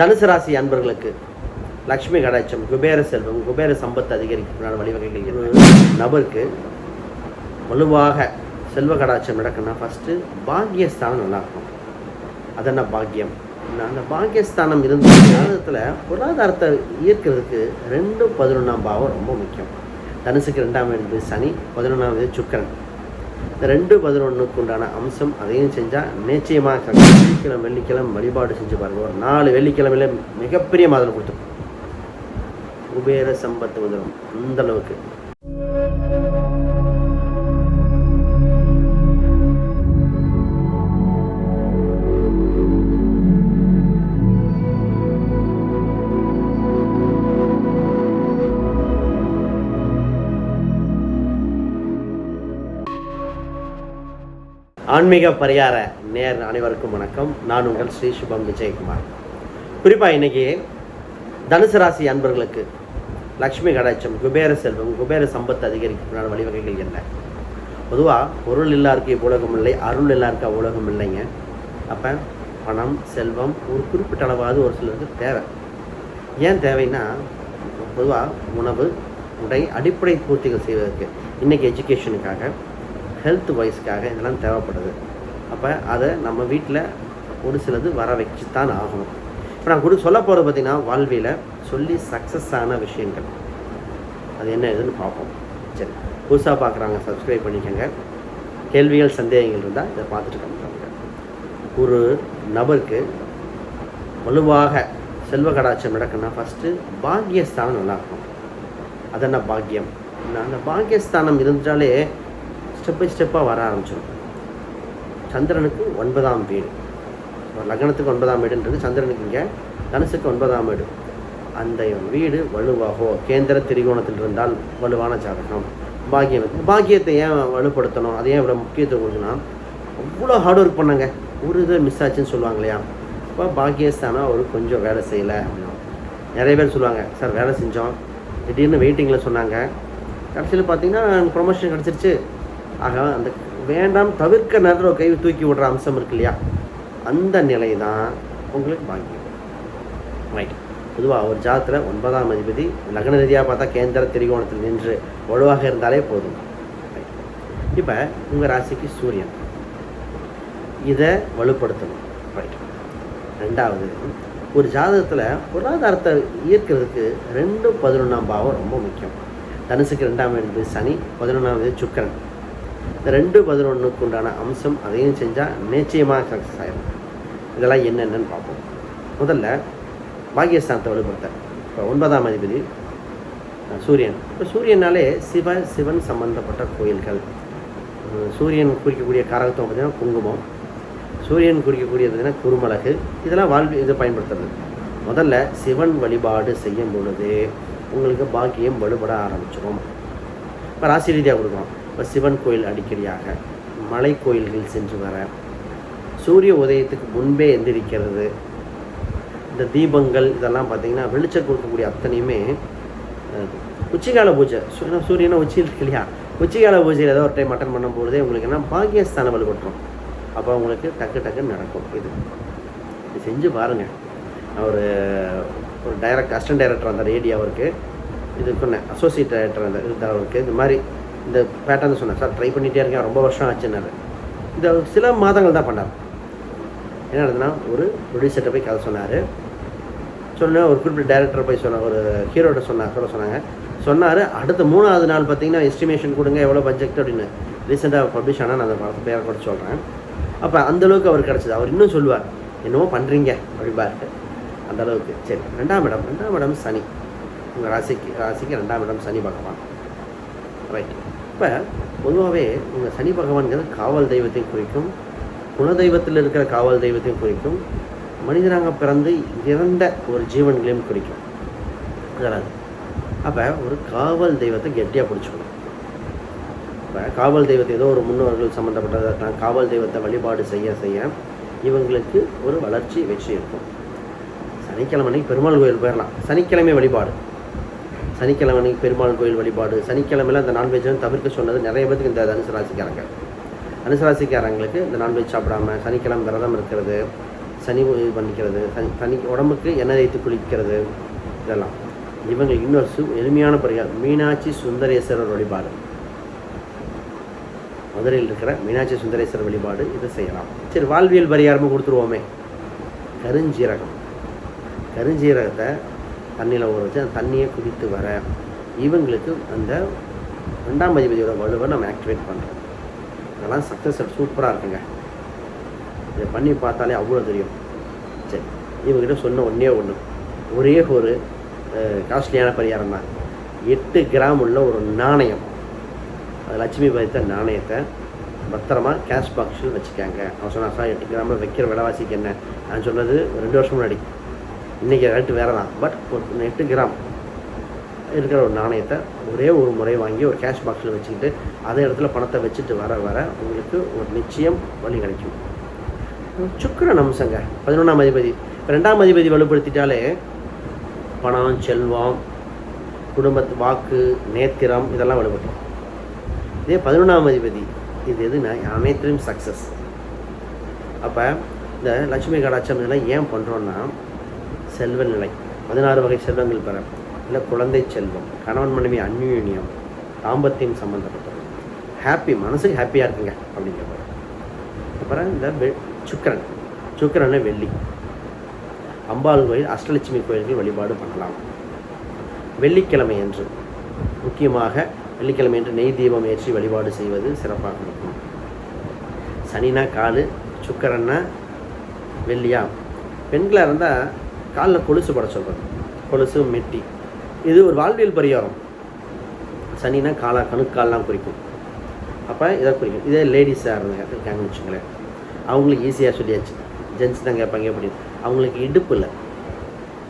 தனுசு ராசி அன்பர்களுக்கு லக்ஷ்மி கடாட்சம் குபேர செல்வம் குபேர சம்பத்து அதிகரிக்கிறதுனால வழிவகைகள்? நபருக்கு வலுவாக செல்வ கடாட்சம் நடக்குன்னா ஃபஸ்ட்டு பாக்கியஸ்தானம் நல்லா இருக்கும். அது என்ன? பாக்கியம் அந்த பாக்கியஸ்தானம் இருந்த ஜாதகத்தில் பொருளாதாரத்தை ஈர்க்கிறதுக்கு ரெண்டு பதினொன்றாம் பாவம் ரொம்ப முக்கியம். தனுசுக்கு ரெண்டாம் வீடு சனி பதினொன்றாம் வீடு சுக்கிரன். இந்த ரெண்டு பதினொன்றுக்கு உண்டான அம்சம் அதையும் செஞ்சால் நிச்சயமாக வெள்ளிக்கிழமை வெள்ளிக்கிழமை வழிபாடு செஞ்சு பாருங்கள் ஒரு நாலு வெள்ளிக்கிழமையில மிகப்பெரிய மாதிரி கொடுத்துரும் குபேர சம்பத்து வந்துடும் அந்தளவுக்கு ஆன்மீக பரிகார நேர் அனைவருக்கும் வணக்கம். நான் உங்கள் ஸ்ரீ சுபம் விஜயகுமார். குறிப்பாக இன்னைக்கு தனுசு ராசி அன்பர்களுக்கு லக்ஷ்மி கடாட்சம் குபேர செல்வம் குபேர சம்பத்து அதிகரிக்கிறதுனால வழிவகைகள் என்ன? பொதுவாக பொருள் எல்லாருக்கு உலகம் இல்லை அருள் எல்லாருக்கு உலகம் இல்லைங்க. அப்போ பணம் செல்வம் ஒரு குறிப்பிட்ட அளவாவது ஒரு சிலருக்கு தேவை. ஏன் தேவைன்னா பொதுவாக உணவு உடை அடிப்படை பூர்த்திகள் செய்வதற்கு. இன்றைக்கி எஜுகேஷனுக்காக ஹெல்த் வைஸ்க்காக இதெல்லாம் தேவைப்படுது. அப்போ அதை நம்ம வீட்டில் ஒரு சிலது வர வச்சு தான் ஆகணும். இப்போ நான் கூட சொல்ல போகிறது பார்த்தீங்கன்னா வாழ்வியில் சொல்லி சக்ஸஸ் ஆன விஷயங்கள். அது என்ன இதுன்னு பார்ப்போம். சரி புதுசாக பார்க்குறாங்க சப்ஸ்கிரைப் பண்ணிக்கோங்க. கேள்விகள் சந்தேகங்கள் இருந்தால் இதை பார்த்துட்டு கம்மிப்பாங்க ஒரு நபருக்கு வலுவாக செல்வ கடாட்சம் நடக்குன்னா ஃபஸ்ட்டு பாக்கியஸ்தானம் நல்லா இருக்கும் அது என்ன பாக்கியம் அந்த பாக்கியஸ்தானம் இருந்துட்டாலே ஸ்டெப் பை ஸ்டெப்பாக வர ஆரம்பிச்சிடும் சந்திரனுக்கு ஒன்பதாம் வீடு. ஒரு லக்னத்துக்கு ஒன்பதாம் வீடுன்றது சந்திரனுக்கு இங்கே தனுசுக்கு ஒன்பதாம் வீடு. அந்த வீடு வலுவாகோ கேந்திர திரிகோணத்தில் இருந்தால் வலுவான ஜாதகம். பாக்கியம் இருக்கு. பாக்கியத்தை ஏன் வலுப்படுத்தணும்? அதை ஏன் இவ்வளோ முக்கியத்துவம் கொடுக்குன்னா அவ்வளோ ஹார்ட் ஒர்க் பண்ணாங்க. ஒரு இது மிஸ் ஆச்சுன்னு சொல்லுவாங்க இல்லையா? இப்போ பாக்கியஸ்தானம் அவர் கொஞ்சம் வேலை செய்யலை அப்படின்னா. நிறைய பேர் சொல்லுவாங்க சார் வேலை செஞ்சோம். திடீர்னு வெயிட்டிங்கில் சொன்னாங்க. கடைசியில் பார்த்தீங்கன்னா ப்ரொமோஷன் கிடச்சிருச்சு. ஆக அந்த வேண்டாம் தவிர்க்க நேரத்தில் ஒரு கை தூக்கி விடுற அம்சம் இருக்கு இல்லையா? அந்த நிலை தான் உங்களுக்கு பாக்கியம். ரைட் பொதுவாக ஒரு ஜாதத்தில் ஒன்பதாம் அதிபதி லக்ன ரீதியாக பார்த்தா கேந்திர திரிகோணத்தில் நின்று வலுவாக இருந்தாலே போதும். இப்போ உங்கள் ராசிக்கு சூரியன். இதை வலுப்படுத்தணும். ரைட் ரெண்டாவது ஒரு ஜாதகத்தில் பொருளாதாரத்தை ஈர்க்கிறதுக்கு ரெண்டு பதினொன்றாம் பாவம் ரொம்ப முக்கியம். தனுசுக்கு ரெண்டாம் வீடு சனி பதினொன்றாம் சுக்கரன் சுக்கிரன். இந்த ரெண்டு பதினொன்றுக்கு உண்டான அம்சம் அதையும் செஞ்சால் நிச்சயமாக சக்ஸஸ் ஆகிடும் இதெல்லாம் என்னென்னு பார்ப்போம். முதல்ல பாக்கியஸ்தானத்தை வலுப்படுத்த இப்போ ஒன்பதாம் அதிபதி சூரியன். இப்போ சூரியனாலே சிவ சிவன் சம்பந்தப்பட்ட கோயில்கள். சூரியன் குறிக்கக்கூடிய காரகத்துவம் பார்த்தீங்கன்னா குங்குமம். சூரியன் குறிக்கக்கூடியதுன்னா பார்த்தீங்கன்னா இதெல்லாம் வாழ்வு இதை பயன்படுத்துறது. முதல்ல சிவன் வழிபாடு செய்யும் பொழுது உங்களுக்கு பாக்கியம் வலுப்பட ஆரம்பிச்சிடும் இப்போ ராசி ரீதியாக கொடுக்குறோம் இப்போ சிவன் கோயில் அடிக்கடியாக மலை கோயில்கள் சென்று வர. சூரிய உதயத்துக்கு முன்பே எந்திரிக்கிறது. இந்த தீபங்கள் இதெல்லாம் பார்த்திங்கன்னா வெளிச்சம் கொடுக்கக்கூடிய அத்தனையுமே உச்சிகால பூஜை. ஏன்னா சூரியனை உச்சி இருக்கு இல்லையா? உச்சிகால பூஜையில் ஏதோ ஒரு டைம் அட்டன் பண்ணும்போதே உங்களுக்கு என்ன? பாக்கியஸ்தானம் வலுப்பட்டுரும் அப்போ உங்களுக்கு டக்கு டக்குன்னு நடக்கும் இது. இது செஞ்சு பாருங்கள் அவர் ஒரு டைரக்ட் அசிஸ்டன்ட் டைரக்டர் அந்த ரேடியோ அவருக்கு. இது பண்ண அசோசியேட் டைரக்டர் அந்த இது அவருக்கு. இந்த மாதிரி இந்த பேட்டர்ன் சொன்னேன். சார் ட்ரை பண்ணிகிட்டே இருக்கேன். ரொம்ப வருஷம் ஆச்சுன்னாரு இந்த சில மாதங்கள் தான் பண்ணார். என்ன நடந்ததுன்னா ஒரு ப்ரொடியூசர்கிட்ட போய் கதை சொன்னார். சொன்ன ஒரு குறிப்பிட்ட டேரக்டர் போய் சொன்ன ஒரு ஹீரோட்ட சொன்னார் சொல்ல சொன்னாங்க. சொன்னார் அடுத்த மூணாவது நாள் பார்த்தீங்கன்னா எஸ்டிமேஷன் கொடுங்க எவ்வளோ பட்ஜெட் அப்படின்னு. ரீசெண்டாக பப்ளிஷ் ஆனால் நான் அந்த படத்தை பேரை கூட சொல்கிறேன் அப்போ அந்தளவுக்கு அவர் கிடச்சிது. அவர் இன்னும் சொல்லுவார் என்னவோ பண்ணுறீங்க அப்படிம்பாரு. அந்த அளவுக்கு. சரி ரெண்டாம் இடம். ரெண்டாம் இடம் சனி. உங்கள் ராசிக்கு ராசிக்கு ரெண்டாம் இடம் சனி பகவான். ரைட் இப்போ பொதுவாகவே இந்த சனி பகவான்கிறது காவல் தெய்வத்தையும் குறிக்கும் குலதெய்வத்தில் இருக்கிற காவல் தெய்வத்தையும் குறிக்கும் மனிதனாக பிறந்து இறந்த ஒரு ஜீவன்களையும் குறிக்கும். அதாவது அப்போ ஒரு காவல் தெய்வத்தை கெட்டியாக பிடிச்சிக்கணும். இப்போ காவல் தெய்வத்தை ஏதோ ஒரு முன்னோர்கள் சம்மந்தப்பட்டதாக இருக்கலாம் காவல் தெய்வத்தை வழிபாடு செய்ய செய்ய இவங்களுக்கு ஒரு வளர்ச்சி வெற்றி இருக்கும். சனிக்கிழமை அன்னைக்கு பெருமாள் கோயில் போயிடலாம் சனிக்கிழமை வழிபாடு. சனிக்கிழமை பெருமாள் கோயில் வழிபாடு சனிக்கிழமையில் அந்த நான்வெஜ் தவிர்க்க சொன்னது நிறைய பேருக்கு இந்த தனுசு ராசிக்காரங்க. தனுசு ராசிக்காரங்களுக்கு இந்த நான்வெஜ் சாப்பிடாம சனிக்கிழமை விரதம் இருக்கிறது சனி இது பண்ணிக்கிறது தனி தனி உடம்புக்கு எண்ணெய் தேய்த்து குளிக்கிறது இதெல்லாம். இவங்க இன்னொரு சு எளிமையான பரிகாரம் மீனாட்சி சுந்தரேஸ்வரர் வழிபாடு. மதுரையில் இருக்கிற மீனாட்சி சுந்தரேஸ்வரர் வழிபாடு இதை செய்யலாம். சரி வாழ்வியல் பரிகாரமும் கொடுத்துருவோமே. கருஞ்சீரகம். கருஞ்சீரகத்தை தண்ணியில் ஊற வச்சு அந்த தண்ணியை குடித்து வர இவங்களுக்கு அந்த ரெண்டாம் அதிபதியோட வலுவை நம்ம ஆக்டிவேட் பண்ணுறோம் அதெல்லாம் சக்ஸஸ் சூப்பராக இருக்குங்க. இதை பண்ணி பார்த்தாலே அவ்வளோ தெரியும். சரி இவங்ககிட்ட சொன்ன ஒன்றே ஒன்று ஒரே ஒரு காஸ்ட்லியான பரிகாரம் தான். எட்டு கிராம் உள்ள ஒரு நாணயம். அது லட்சுமி பதித்த நாணயத்தை பத்திரமா கேஷ் பாக்ஸில் வச்சுக்காங்க. அவன் சொன்னா சார் எட்டு கிராமில் வைக்கிற விலைவாசிக்கு என்ன? நான் சொன்னது ரெண்டு வருஷம் முன்னாடி. இன்றைக்கி ரேட்டு வேறு தான். பட் ஒரு எட்டு கிராம் இருக்கிற ஒரு நாணயத்தை ஒரே ஒரு முறை வாங்கி ஒரு கேஷ் பாக்ஸில் வச்சுக்கிட்டு அதே இடத்துல பணத்தை வச்சுட்டு வர வர உங்களுக்கு ஒரு நிச்சயம் வழி கிடைக்கும். சுக்கரன் அம்சங்க. பதினொன்றாம் அதிபதி. ரெண்டாம் அதிபதி வலுப்படுத்திட்டாலே பணம் செல்வம் குடும்பத்து வாக்கு நேத்திரம் இதெல்லாம் வலுப்படும். இதே பதினொன்றாம் அதிபதி. இது எதுனா அனைத்திலும் சக்ஸஸ் அப்போ இந்த லட்சுமி கடாச்சம் இதெல்லாம் ஏன் பண்ணுறோன்னா செல்வ நிலை பதினாறு வகை செல்வங்கள் பெற. இல்லை குழந்தை செல்வம் கணவன் மனைவி அந்யூன்யம் தாம்பத்தியம் சம்மந்தப்பட்டது ஹாப்பி மனசுக்கு ஹாப்பியாக இருக்குங்க அப்படிங்கிற அப்புறம் இந்த வெ சுக்கரன். சுக்கரனை வெள்ளி. அம்பாள் கோயில் அஷ்டலட்சுமி கோயில்கள் வழிபாடு பண்ணலாம். வெள்ளிக்கிழமை என்று முக்கியமாக வெள்ளிக்கிழமை என்று நெய் தீபம் ஏற்றி வழிபாடு செய்வது சிறப்பாக இருக்கும். சனினா காலு சுக்கரன்னா வெள்ளியா? பெண்களாக இருந்தால் காலில் கொலுசு போட சொல்கிறது கொலுசு மெட்டி. இது ஒரு வாழ்வியல் பரிகாரம். சனினா காலா கணுக்கால்லாம் குறிக்கும். அப்போ இதை குறிக்கும். இதே லேடிஸாக இருந்தாங்க. இருக்காங்கன்னு வச்சுங்களேன் அவங்களுக்கு ஈஸியாக சொல்லியாச்சு. ஜென்ஸ் தான் கேட்பாங்க எப்படி? அவங்களுக்கு இடுப்பில்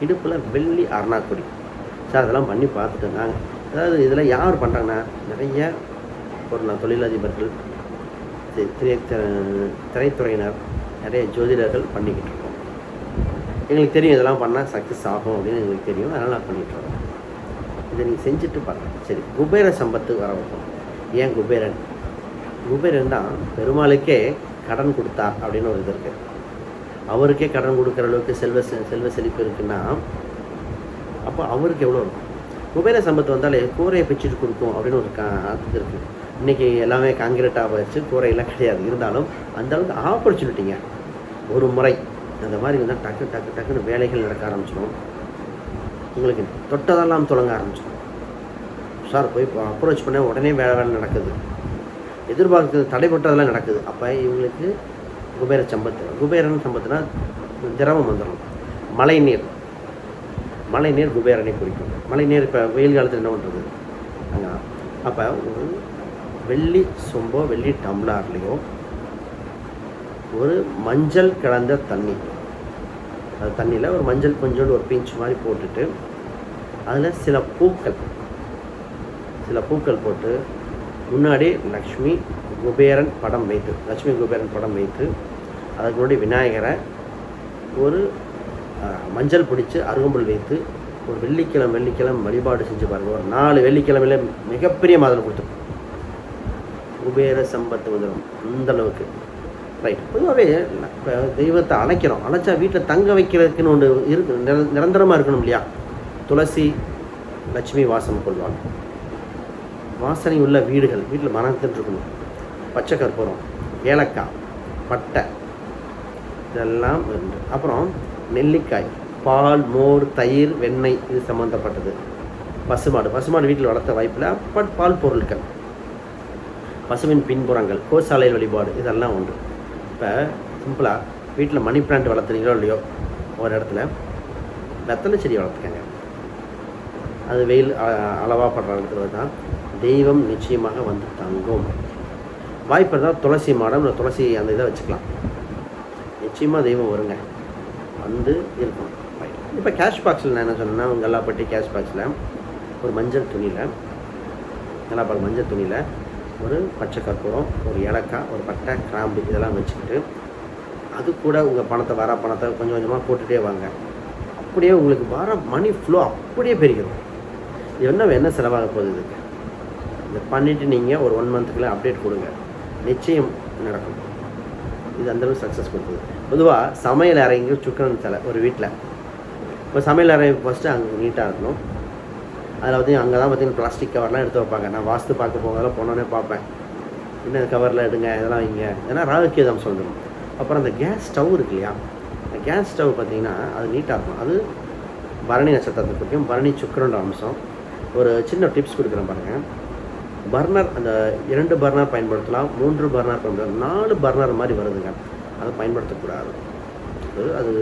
இடுப்பில் வெள்ளி அருணாக்குடி. சார் அதெல்லாம் பண்ணி பார்த்துட்டு நாங்கள் அதாவது இதில் யார் பண்ணுறாங்கன்னா நிறைய ஒரு நான் தொழிலதிபர்கள் திரை திரைத்துறையினர் நிறைய ஜோதிடர்கள் பண்ணிக்கிட்டு எங்களுக்கு தெரியும் இதெல்லாம் பண்ணால் சக்ஸஸ் ஆகும் அப்படின்னு எங்களுக்கு தெரியும். அதனால் நான் பண்ணிகிட்டு இருக்கோம் இதை நீங்கள் செஞ்சுட்டு பாருங்கள் சரி குபேர சம்பத்து வர வைப்போம். ஏன் குபேரன்? குபேரன் தான் பெருமாளுக்கே கடன் கொடுத்தார் அப்படின்னு ஒரு இது இருக்குது அவருக்கே கடன் கொடுக்குற அளவுக்கு செல்வ செ- செல்வ செழிப்பு இருக்குன்னா அப்போ அவருக்கு எவ்வளோ இருக்கும்? குபேர சம்பத்து வந்தாலே கூரையை பிச்சுட்டு கொடுக்கும் அப்படின்னு ஒரு கா இது இருக்குது இன்றைக்கி எல்லாமே காங்கிரீட்டாக வச்சு கூரையெல்லாம் கிடையாது. இருந்தாலும் அந்தளவுக்கு ஆப்பர்ச்சுனிட்டிங்க ஒரு முறை அந்த மாதிரி வந்து டக்கு டக்கு டக்குன்னு வேலைகள் நடக்க ஆரம்பிச்சிடும். உங்களுக்கு தொட்டதெல்லாம் தொடங்க ஆரம்பிச்சிடும். சார் போய் அப்ரோச் பண்ண உடனே வேலை வேலை நடக்குது. எதிர்பார்க்கிறது தடைப்பட்டதெல்லாம் நடக்குது. அப்போ இவங்களுக்கு குபேர சம்பத்து குபேரன் சம்பத்துனா திரவம் வந்துடும் மழை நீர். மழை நீர் குபேரனை குறிக்கும். மழை நீர் இப்போ வெயில் காலத்தில் என்ன பண்ணுறது அங்கே அப்போ வெள்ளி சொம்போ வெள்ளி டம்ளார்லேயோ ஒரு மஞ்சள் கலந்த தண்ணி. அது தண்ணியில் ஒரு மஞ்சள் கொஞ்சோண்டு ஒரு பிஞ்ச் மாதிரி போட்டுட்டு அதில் சில பூக்கள் சில பூக்கள் போட்டு முன்னாடி லக்ஷ்மி குபேரன் படம் வைத்து லக்ஷ்மி குபேரன் படம் வைத்து அதுக்கு முன்னாடி விநாயகரை ஒரு மஞ்சள் பிடிச்சி அருகம்புல் வைத்து ஒரு வெள்ளிக்கிழமை வெள்ளிக்கிழமை வழிபாடு செஞ்சு பாருங்கள் ஒரு நாலு வெள்ளிக்கிழமையில மிகப்பெரிய மாதிரி கொடுத்துருக்கோம் குபேர சம்பத்து வந்துடும் அந்தளவுக்கு ரைட் பொதுவாகவே இப்போ தெய்வத்தை அழைக்கிறோம் அழைச்சா வீட்டில் தங்க வைக்கிறதுக்குன்னு ஒன்று இருக்கு. நிர நிரந்தரமாக இருக்கணும் இல்லையா? துளசி லட்சுமி வாசம் கொள்வாங்க. வாசனை உள்ள வீடுகள் வீட்டில் மனத்துட்டு இருக்கணும். பச்சை கற்பூரம் ஏலக்காய் பட்டை. இதெல்லாம் உண்டு அப்புறம் நெல்லிக்காய் பால் மோர் தயிர் வெண்ணெய் இது சம்மந்தப்பட்டது பசுமாடு பசுமாடு வீட்டில் வளர்த்த வாய்ப்பில் பட் பால் பொருட்கள். பசுவின் பின்புறங்கள் கோசாலையில் வழிபாடு இதெல்லாம் உண்டு. இப்போ சிம்பிளாக வீட்டில் மணி பிளான்ட் வளர்த்துறீங்களோ இல்லையோ ஒரு இடத்துல வெத்தலை செடி வளர்த்துக்கங்க. அது வெயில் அளவாக படுற இடத்துல தான் தெய்வம் நிச்சயமாக வந்து தங்கும். வாய்ப்பு இருந்தால் துளசி மாடம் இல்லை துளசி அந்த இதை வச்சுக்கலாம். நிச்சயமாக தெய்வம் வருங்க. வந்து இருக்கும் இப்போ கேஷ் பாக்ஸில் நான் என்ன சொன்னேன்னா கல்லாப்பட்டி கேஷ் பாக்ஸில் ஒரு மஞ்சள் துணியில் நல்லா பாருங்கள் மஞ்சள் துணியில் ஒரு பச்சை கற்பூரம் ஒரு ஏலக்காய் ஒரு பட்டை கிராம்பு இதெல்லாம் வச்சுக்கிட்டு அது கூட உங்கள் பணத்தை வர பணத்தை கொஞ்சம் கொஞ்சமாக போட்டுகிட்டே வாங்க. அப்படியே உங்களுக்கு வர மணி ஃப்ளோ அப்படியே பெருகிடும் என்ன என்ன செலவாக போகுது இதுக்கு? இதை பண்ணிவிட்டு நீங்கள் ஒரு ஒன் மந்த்துக்குள்ளே அப்டேட் கொடுங்க. நிச்சயம் நடக்கும். இது அந்தளவு சக்ஸஸ் கொடுக்குது பொதுவாக சமையல் அறைங்க சுக்கரன் தலை ஒரு வீட்டில் இப்போ சமையல் அறை ஃபஸ்ட்டு அங்கே நீட்டாக இருக்கணும். அதில் வந்து அங்கே தான் பார்த்தீங்கன்னா பிளாஸ்டிக் கவர்லாம் எடுத்து வைப்பாங்க. நான் வாஸ்து பார்க்க போகிறதெல்லாம் போனோடனே பார்ப்பேன். என்ன கவரில் எடுங்க இதெல்லாம் வைங்க ஏன்னா ராகுக்கேதம் சொல்லணும் அப்புறம் அந்த கேஸ் ஸ்டவ் இருக்கு இல்லையா? அந்த கேஸ் ஸ்டவ் பார்த்தீங்கன்னா அது நீட்டாக இருக்கும். அது பரணி நட்சத்திரத்தை பிடிக்கும் பரணி சுக்கரன்ற அம்சம். ஒரு சின்ன டிப்ஸ் கொடுக்குறேன் பாருங்கள் பர்னர் அந்த இரண்டு பர்னர் பயன்படுத்தலாம் மூன்று பர்னர் பயன்படுத்தலாம் நாலு பர்னர் மாதிரி வருதுங்க. அதை பயன்படுத்தக்கூடாது அது அது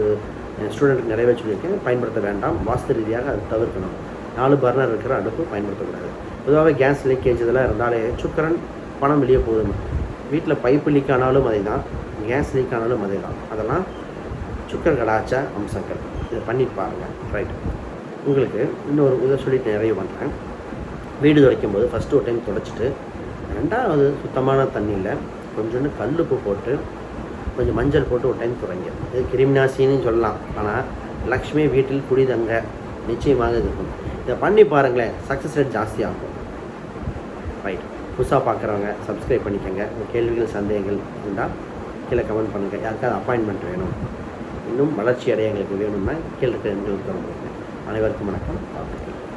என் ஸ்டூடெண்ட்டுக்கு நிறைய சொல்லியிருக்கேன். பயன்படுத்த வேண்டாம். வாஸ்து ரீதியாக அதை தவிர்க்கணும். நாலு பர்னர் இருக்கிற அடுப்பு பயன்படுத்தக்கூடாது. பொதுவாகவே கேஸ் லீக்கேஜ் இதெல்லாம் இருந்தாலே சுக்கரன் பணம் வெளியே போதும் வீட்டில் பைப்பு லீக் ஆனாலும் அதே தான் கேஸ் லீக் ஆனாலும் அதே தான் அதெல்லாம் சுக்கர் கலாச்ச அம்சங்கள். இதை பண்ணி பாருங்கள் ரைட். உங்களுக்கு இன்னொரு இதை சொல்லிட்டு நிறைய பண்ணுறேன் வீடு துடைக்கும் போது ஃபஸ்ட்டு ஒரு டைம் துடைச்சிட்டு ரெண்டாவது சுத்தமான தண்ணியில் கொஞ்சோண்டு கல்லுப்பு போட்டு கொஞ்சம் மஞ்சள் போட்டு ஒரு டைம் துறைங்க இது கிருமிநாசின்னு சொல்லலாம். ஆனால் லக்ஷ்மி வீட்டில் குடிதங்க நிச்சயமாக இது இருக்கும். இதை பண்ணி பாருங்களேன் சக்ஸஸ் ரேட் ஜாஸ்தியாகும் ரைட் புதுசாக பார்க்குறவங்க சப்ஸ்கிரைப் பண்ணிக்கோங்க. உங்கள் கேள்விகள் சந்தேகங்கள் இருந்தால் கீழே கமெண்ட் பண்ணுங்கள் யாருக்காவது அப்பாயின்மெண்ட் வேணும் இன்னும் வளர்ச்சி அடைய எங்களுக்கு வேணும்னா கீழே இருக்க ரெண்டு உத்தரவு அனைவருக்கும் வணக்கம். வாழ்த்துக்கள்.